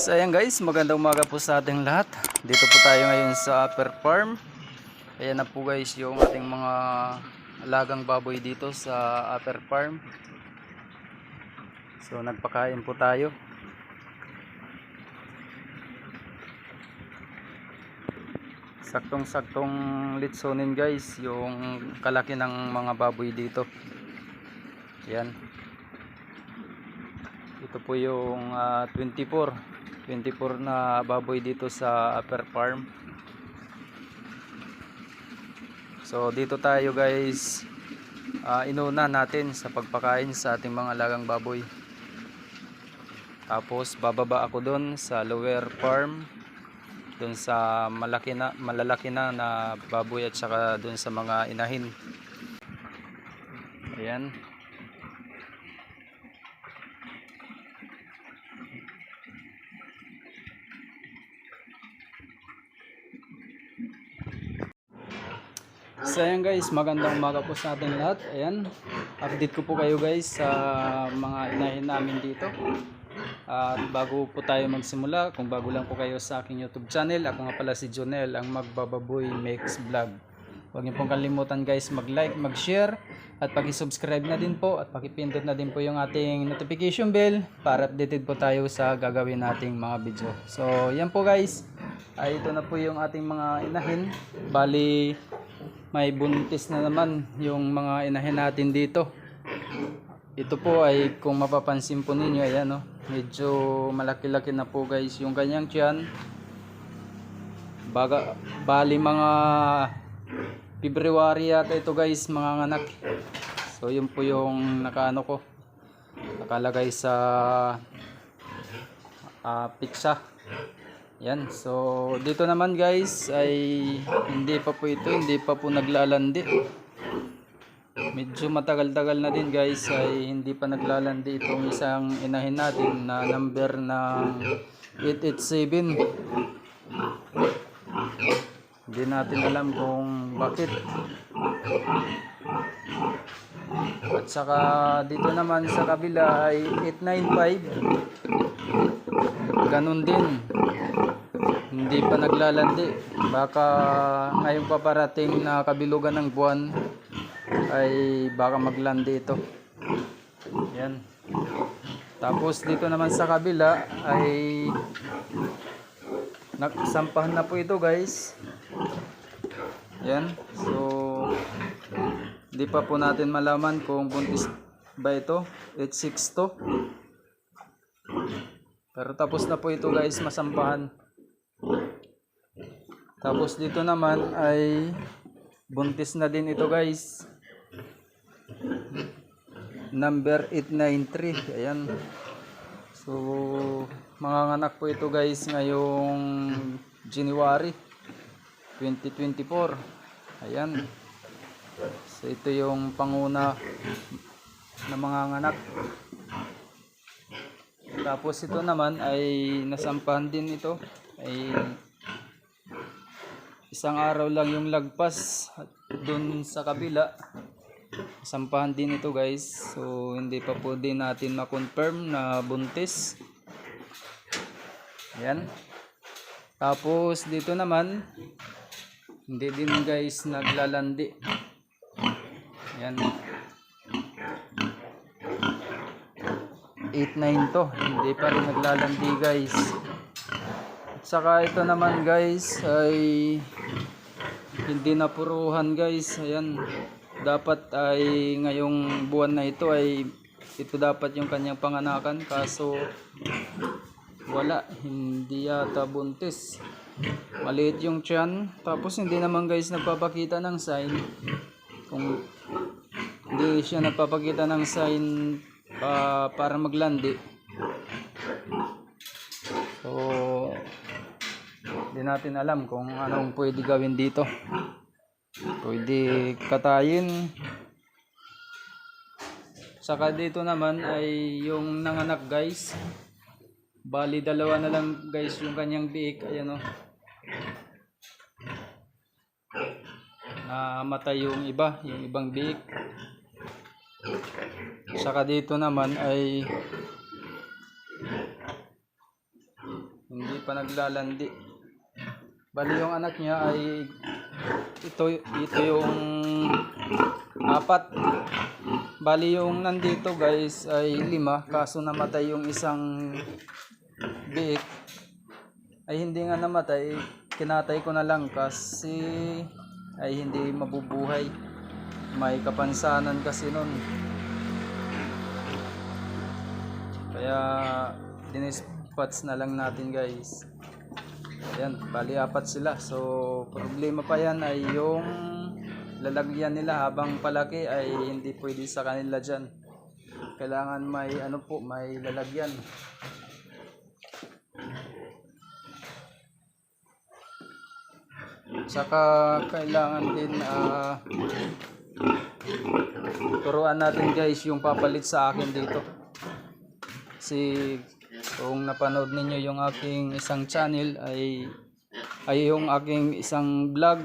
So ayan guys, magandang umaga po sa ating lahat. Dito po tayo ngayon sa Upper Farm. Ayan na po guys yung ating mga alagang baboy dito sa Upper Farm. So nagpakain po tayo. Saktong-saktong litsonin guys yung kalaki ng mga baboy dito. Ayan. Ito po yung ah, 24 24 na baboy dito sa upper farm. So dito tayo guys. Ah, inuna natin sa pagpakain sa ating mga alagang baboy. Tapos bababa ako doon sa lower farm doon sa malaki na, malalaki na na baboy at saka doon sa mga inahin. Ayan So ayan guys, magandang umaga po sa ating lahat. Ayan, update ko po kayo guys sa mga inahin namin dito. At bago po tayo magsimula, kung bago lang po kayo sa aking YouTube channel, ako nga pala si Jonel, ang Magbababoy Makes Vlog. Huwag niyo pong kalimutan guys mag-like, mag-share, at paki-subscribe na din po, at pakipindot na din po yung ating notification bell para updated po tayo sa gagawin nating mga video. So yan po guys, ay ito na po yung ating mga inahin. Bali, may buntis na naman yung mga inahin natin dito. Ito po ay kung mapapansin po ninyo, ayan oh, medyo malaki-laki na po guys yung kanyang tiyan. Baga, bali mga February yata ito guys, mga anak. So yun po yung nakaano ko. Nakalagay sa ah, pizza. Yan, so dito naman guys ay hindi pa po ito, hindi pa po naglalandi. Medyo matagal-tagal na din guys ay hindi pa naglalandi itong isang inahin natin na number ng 887. Hindi natin alam kung bakit. At saka dito naman sa kabila ay 895. Ganun din hindi pa naglalandi. Baka ngayong paparating na kabilugan ng buwan ay baka maglandi ito. Yan. Tapos dito naman sa kabila ay nagsampahan na po ito guys. Yan. So hindi pa po natin malaman kung buntis ba ito. 86 to. Pero tapos na po ito guys masampahan tapos dito naman ay buntis na din ito guys. Number 893. Ayan. So mga anak po ito guys ngayong January 2024. Ayan. So ito yung panguna na mga anak. Tapos ito naman ay nasampahan din ito. Ay isang araw lang yung lagpas at dun sa kabila. Sampahan din ito guys. So hindi pa po din natin ma-confirm na buntis. Yan tapos dito naman hindi din guys naglalandi. Yan 8-9 to. Hindi pa rin naglalandi guys saka ito naman guys ay hindi napuruhan guys. Ayan dapat ay ngayong buwan na ito ay ito dapat yung kanyang panganakan. Kaso wala hindi yata buntis. Maliit yung tiyan. Tapos hindi naman guys nagpapakita ng sign. Kung hindi siya nagpapakita ng sign ah, para maglandi. So hindi natin alam kung anong pwede gawin dito. Pwede katayin. Saka dito naman ay yung nanganak guys. Bali dalawa na lang guys yung kanyang biik. Ayan o. Namatay yung iba, yung ibang biik. Saka dito naman ay hindi pa naglalandi. Bali yung anak niya ay ito ito yung apat. Bali yung nandito guys ay lima kaso namatay yung isang biik. Ay hindi nga namatay, kinatay ko na lang kasi ay hindi mabubuhay. May kapansanan kasi nun. Kaya dinispats na lang natin guys. Ayan, bali apat sila. So, problema pa yan ay yung lalagyan nila habang palaki ay hindi pwede sa kanila dyan. Kailangan may ano po, may lalagyan. Saka kailangan din ah turuan natin guys yung papalit sa akin dito. Si kung napanood ninyo yung aking isang channel ay ay yung aking isang vlog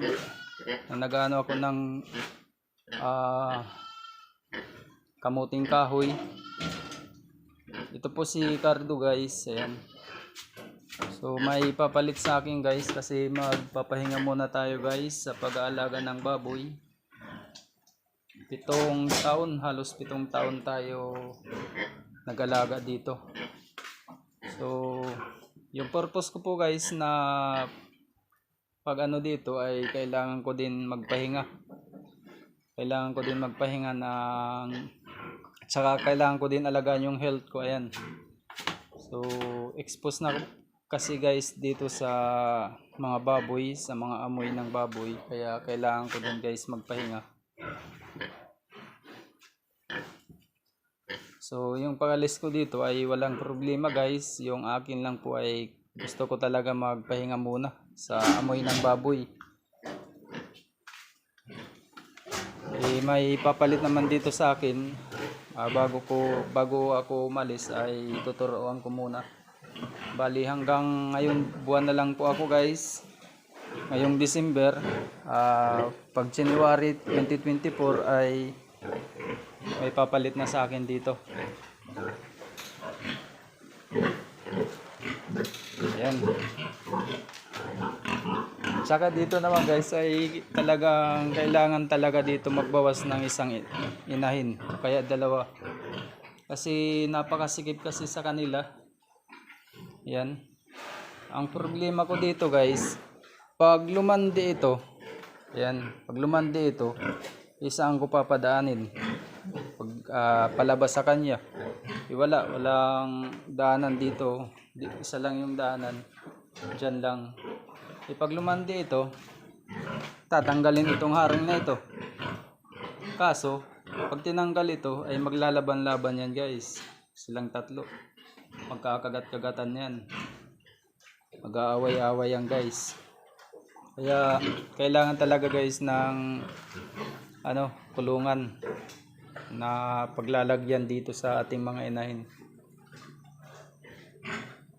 na nagano ako ng ah kamuting kahoy. Ito po si Cardo guys. Ayan. So may papalit sa akin guys kasi magpapahinga muna tayo guys sa pag-aalaga ng baboy. Pitong taon, halos pitong taon tayo nag-alaga dito. So, yung purpose ko po guys na pag ano dito ay kailangan ko din magpahinga. Kailangan ko din magpahinga ng at saka kailangan ko din alagaan yung health ko. Ayan. So, expose na kasi guys dito sa mga baboy, sa mga amoy ng baboy. Kaya kailangan ko din guys magpahinga. So, yung pagalis ko dito ay walang problema guys. Yung akin lang po ay gusto ko talaga magpahinga muna sa amoy ng baboy. Eh, may papalit naman dito sa akin. Ah, bago ko bago ako umalis ay tuturuan ko muna. Bali hanggang ngayon buwan na lang po ako guys. Ngayong December, ah, pag January 2024 ay may papalit na sa akin dito. Ayan. Tsaka dito naman guys ay talagang kailangan talaga dito magbawas ng isang inahin. Kaya dalawa. Kasi napakasikip kasi sa kanila. Yan. Ang problema ko dito guys, pag lumandi ito, yan, pag lumandi ito, isang ko papadaanin. Pag ah, palabas sa kanya, eh, wala, walang daanan dito. Di, isa lang yung daanan. Diyan lang. E pag lumandi ito, tatanggalin itong haring na ito. Kaso, pag tinanggal ito, ay maglalaban-laban yan guys. Silang tatlo. Magkakagat-kagatan yan. Mag-aaway-aaway yan guys. Kaya, kailangan talaga guys ng ano, kulungan na paglalagyan dito sa ating mga inahin.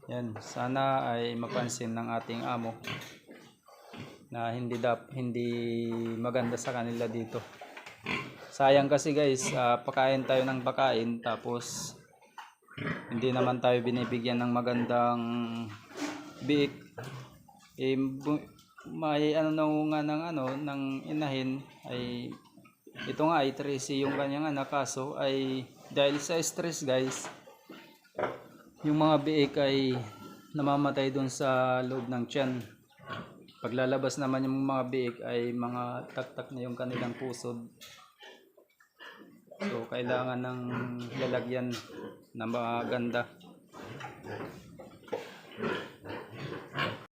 Yan, sana ay mapansin ng ating amo na hindi dap hindi maganda sa kanila dito. Sayang kasi guys, ah, pakain tayo ng pakain tapos hindi naman tayo binibigyan ng magandang biik. Eh, may ano nga ng ano ng inahin ay ito nga ay 13 yung kanyang anak kaso ay dahil sa stress guys yung mga biik ay namamatay doon sa loob ng tiyan. Paglalabas naman yung mga biik ay mga taktak na yung kanilang pusod. So, kailangan ng lalagyan na maganda.